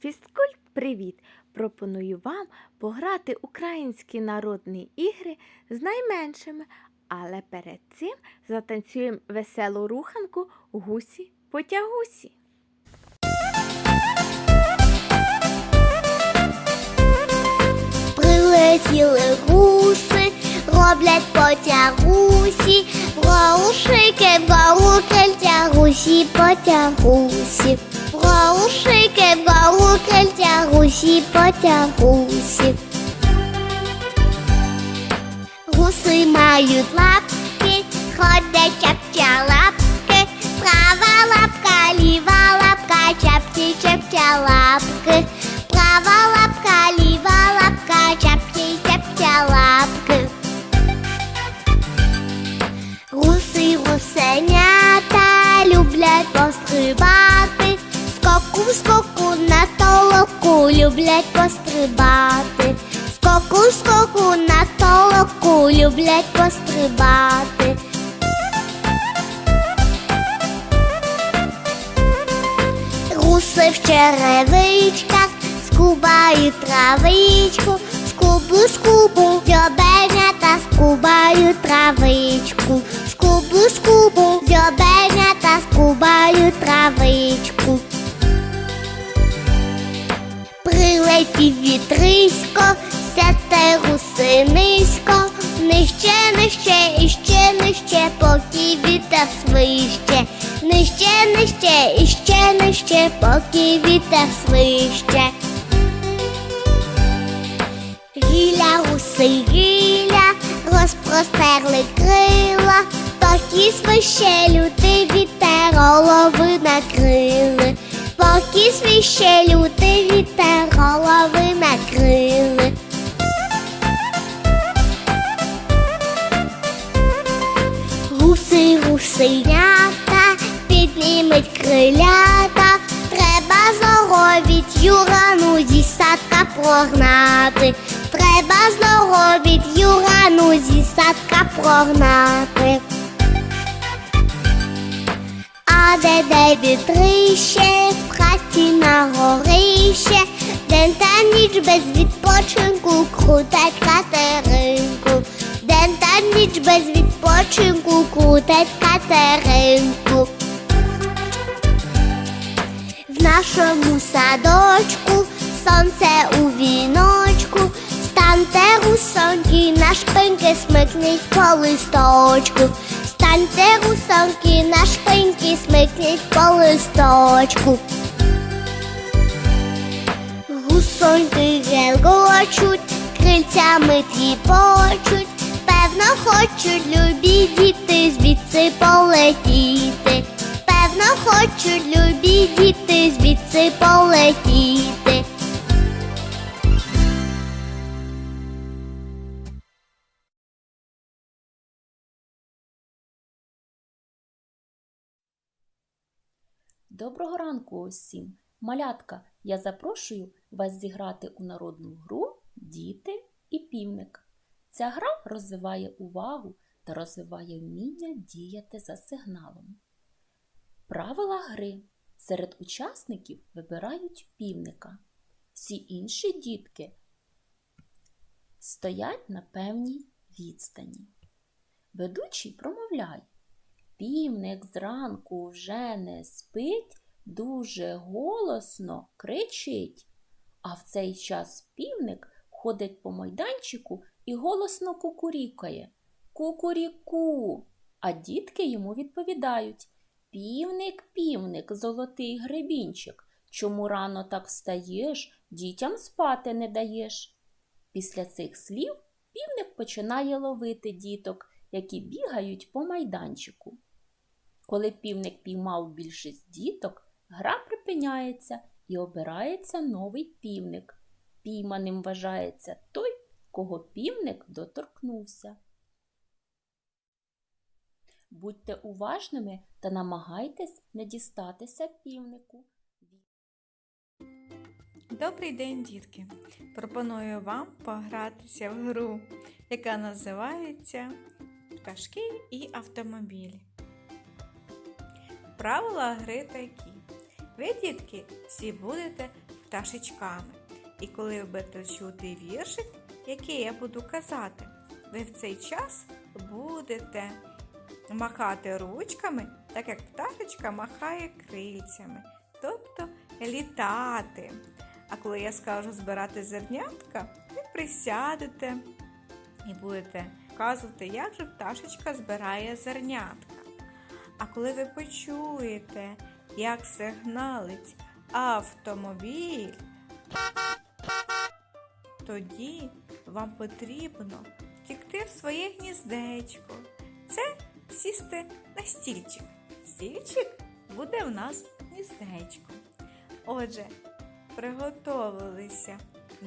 Фізкульт, привіт! Пропоную вам пограти українські народні ігри з найменшими, але перед цим затанцюємо веселу руханку гусі потягусі. Прилетіли гуси, роблять потягусі, Гоушики, вгору крильця, гусі потягусі, Гоушики, вгору гусі потягусі. Гуси мають лапки, ходять чапча лапки, права лапка, ліва лапка, чапці чапча лапки, скоку скоку на толоку люблять пострибати, скоку скоку на толоку люблять пострибати. Гуси в черевичках скубають травичку, скубу, скубу, дьобенята скубають травичку, скубу, скубу, дьобенята скубають травичку. Прилетів вітрисько, сяте гуси низько, нижче, нижче, і ще нижче, поки вітер свище, нижче, нижче, і ще нижче, поки вітер свище. Гіля, гуси, гіля, розпростерли крила, поки свище лютий вітер голови накрили, поки свище лютий вітер голови накрили. Гуси, гусенята, піднімуть крилята, треба здоровіть юрану зі садка прогнати, треба здоровіть юрану зі садка прогнати. А де де вітрище, ніч без відпочинку крутать катеринку, день та ніч без відпочинку крутать катеринку. В нашому садочку сонце у віночку, станьте русоньки, на шпиньки смикніть по листочку, станьте русоньки, на шпиньки смикніть по листочку. Гусоньки гелгочуть, крильцями тріпочуть, певно хочуть любі діти звідси полетіти. Певно хочуть любі діти звідси полетіти. Доброго ранку усім! Малятка, я запрошую вас зіграти у народну гру Діти і півник. Ця гра розвиває увагу та розвиває вміння діяти за сигналом. Правила гри. Серед учасників вибирають півника. Всі інші дітки стоять на певній відстані. Ведучий промовляє. Півник зранку вже не спить, дуже голосно кричить. А в цей час півник ходить по майданчику і голосно кукурікає. Кукуріку. А дітки йому відповідають Півник, півник, золотий гребінчик. Чому рано так встаєш, дітям спати не даєш? Після цих слів півник починає ловити діток, які бігають по майданчику. Коли півник піймав більшість діток, гра припиняється і обирається новий півник. Пійманим вважається той, кого півник доторкнувся. Будьте уважними та намагайтесь не дістатися півнику. Добрий день, дітки! Пропоную вам погратися в гру, яка називається Пташки і автомобіль. Правила гри такі. Ви, дітки, всі будете пташечками. І коли ви будете чути віршик, який я буду казати, ви в цей час будете махати ручками, так як пташечка махає крильцями, тобто літати. А коли я скажу збирати зернятка, ви присядете і будете вказувати, як же пташечка збирає зернятка. А коли ви почуєте, як сигналить автомобіль, тоді вам потрібно втікти в своє гніздечко. Це сісти на стільчик. Стільчик буде в нас гніздечко. Отже, приготовилися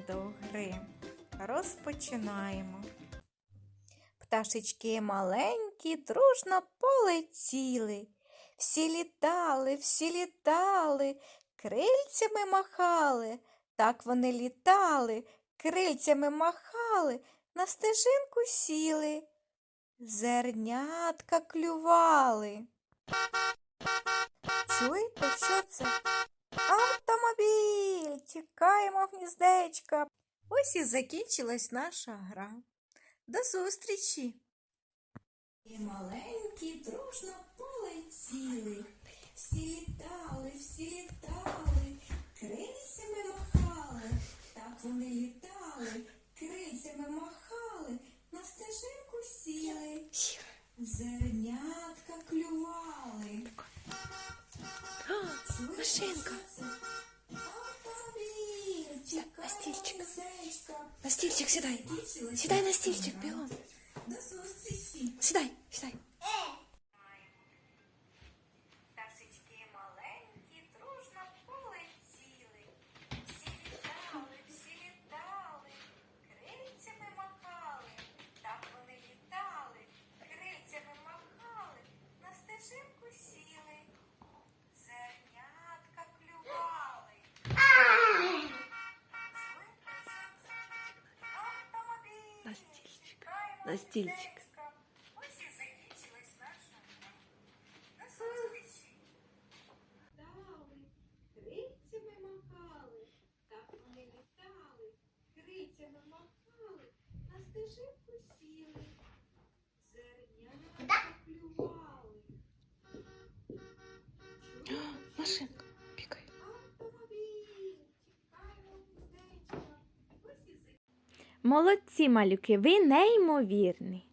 до гри. Розпочинаємо. Пташечки маленькі дружно полетіли. Всі літали, всі літали, крильцями махали. Так вони літали, крильцями махали, на стежинку сіли, зернятка клювали. Чуєте, що це? Автомобіль! Тікаємо в гніздечка. Ось і закінчилась наша гра. До зустрічі! І маленькі дружно полетіли. Всі літали, всі літали, крильцями махали. Так вони літали, крильцями махали, на стежинку сіли. Зернятка клювали. Машинка. На стільчик. На стільчик сідай. Сідай на стільчик, зустрічі! Сідай, На. Молодці, малюки, ви неймовірні.